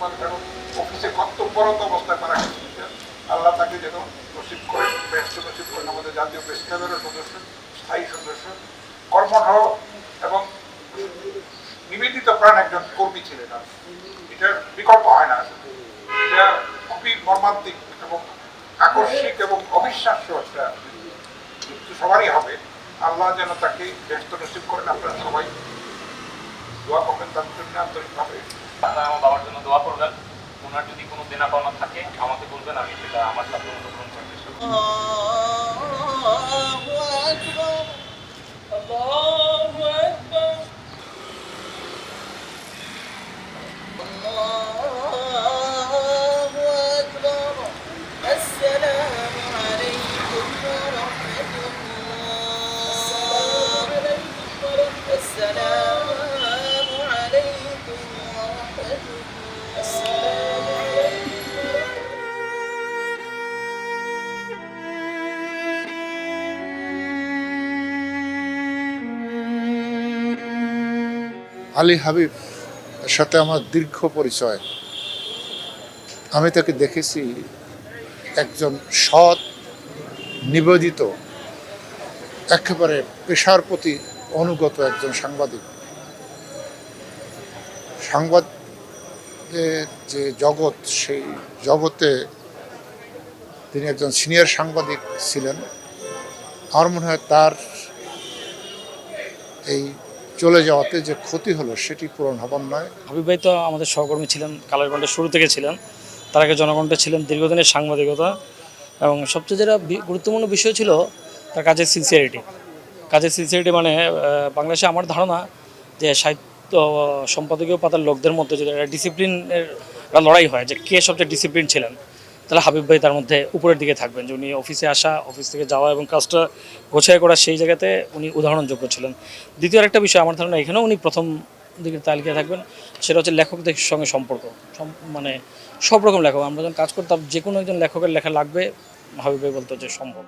বর্তমানে কারণ অফিসে কর্তব্যরত অবস্থায় মারা গেছেন আল্লাহ তাকে যেন নসিব করেন ব্যস্ত নসিব করেন আমাদের জাতীয় প্রেস সদস্য, স্থায়ী সদস্য কর্মঠ এবং নিবেদিত প্রাণ একজন কর্মী ছিলেন আর এটার বিকল্প হয় না এটা খুবই মর্মান্তিক এবং আকস্মিক এবং অবিশ্বাস্য একটা সবারই হবে। আল্লাহ যেন তাকে ব্যস্ত নসিব করেন, আপনারা সবাই দোয়া করবেন তার জন্য আন্তরিকভাবে। আপনারা আমার বাবার জন্য দোয়া করবেন। ওনার যদি কোনো দেনা পাওনা থাকে, আমাকে বলবেন, আমি সেটা আমার সাথে অনুগ্রহণ করার চেষ্টা করব। আলী হাবিব সাথে আমার দীর্ঘ পরিচয়। আমি তাকে দেখেছি একজন সৎ, নিবেদিত, একেবারে পেশার প্রতি অনুগত একজন সাংবাদিক। সংবাদের যে জগৎ, সেই জগতে তিনি একজন সিনিয়র সাংবাদিক ছিলেন। আমার মনে হয় তার এই চলে যাওয়াতে যে ক্ষতি হলো সেটি পূরণ হবার নয়। হাবিব ভাই তো আমাদের সহকর্মী ছিলেন, কালের কণ্ঠে শুরু থেকে ছিলেন তার আগে জনকণ্ঠে ছিলেন দীর্ঘদিনের সাংবাদিকতা। এবং সবচেয়ে যেটা গুরুত্বপূর্ণ বিষয় ছিল তার কাজের সিনসিয়ারিটি কাজের সিনসিয়ারিটি মানে বাংলাদেশে আমার ধারণা যে সাহিত্য সম্পাদকীয় পাতার লোকদের মধ্যে যদি একটা ডিসিপ্লিনের লড়াই হয় যে কে সবচেয়ে ডিসিপ্লিন ছিলেন তাহলে হাবিব ভাই তার মধ্যে উপরের দিকে থাকবেন যে উনি অফিসে আসা অফিস থেকে যাওয়া এবং কাজটা গোছায় করা সেই জায়গাতে উনি উদাহরণযোগ্য ছিলেন। দ্বিতীয় একটা বিষয় আমার ধারণা, এখানেও উনি প্রথম দিকের তালিকায় থাকবেন, সেটা হচ্ছে লেখকদের সঙ্গে সম্পর্ক। সম- মানে সব রকম লেখক, আমরা যখন কাজ করতাম যে কোনো একজন লেখকের লেখা লাগবে, হাবিব ভাই বলতো যে সম্ভব।